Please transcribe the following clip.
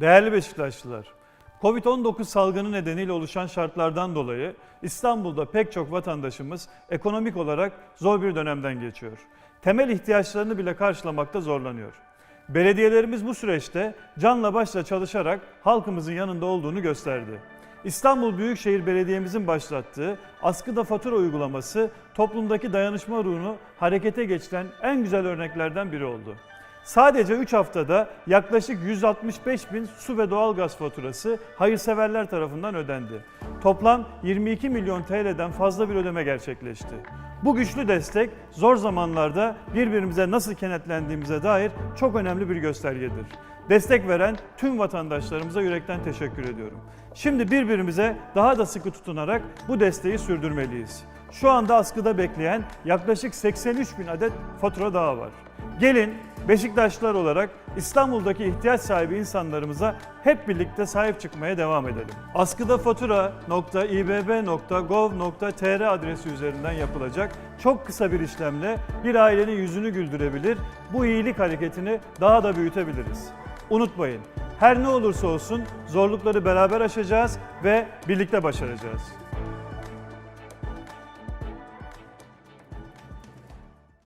Değerli Beşiktaşlılar, Covid-19 salgını nedeniyle oluşan şartlardan dolayı İstanbul'da pek çok vatandaşımız ekonomik olarak zor bir dönemden geçiyor. Temel ihtiyaçlarını bile karşılamakta zorlanıyor. Belediyelerimiz bu süreçte canla başla çalışarak halkımızın yanında olduğunu gösterdi. İstanbul Büyükşehir Belediye'mizin başlattığı askıda fatura uygulaması toplumdaki dayanışma ruhunu harekete geçiren en güzel örneklerden biri oldu. Sadece 3 haftada yaklaşık 165 bin su ve doğalgaz faturası hayırseverler tarafından ödendi. Toplam 22 milyon TL'den fazla bir ödeme gerçekleşti. Bu güçlü destek zor zamanlarda birbirimize nasıl kenetlendiğimize dair çok önemli bir göstergedir. Destek veren tüm vatandaşlarımıza yürekten teşekkür ediyorum. Şimdi birbirimize daha da sıkı tutunarak bu desteği sürdürmeliyiz. Şu anda askıda bekleyen yaklaşık 83 bin adet fatura daha var. Gelin Beşiktaşlılar olarak İstanbul'daki ihtiyaç sahibi insanlarımıza hep birlikte sahip çıkmaya devam edelim. Askıda fatura.ibb.gov.tr adresi üzerinden yapılacak çok kısa bir işlemle bir ailenin yüzünü güldürebilir, bu iyilik hareketini daha da büyütebiliriz. Unutmayın, her ne olursa olsun zorlukları beraber aşacağız ve birlikte başaracağız.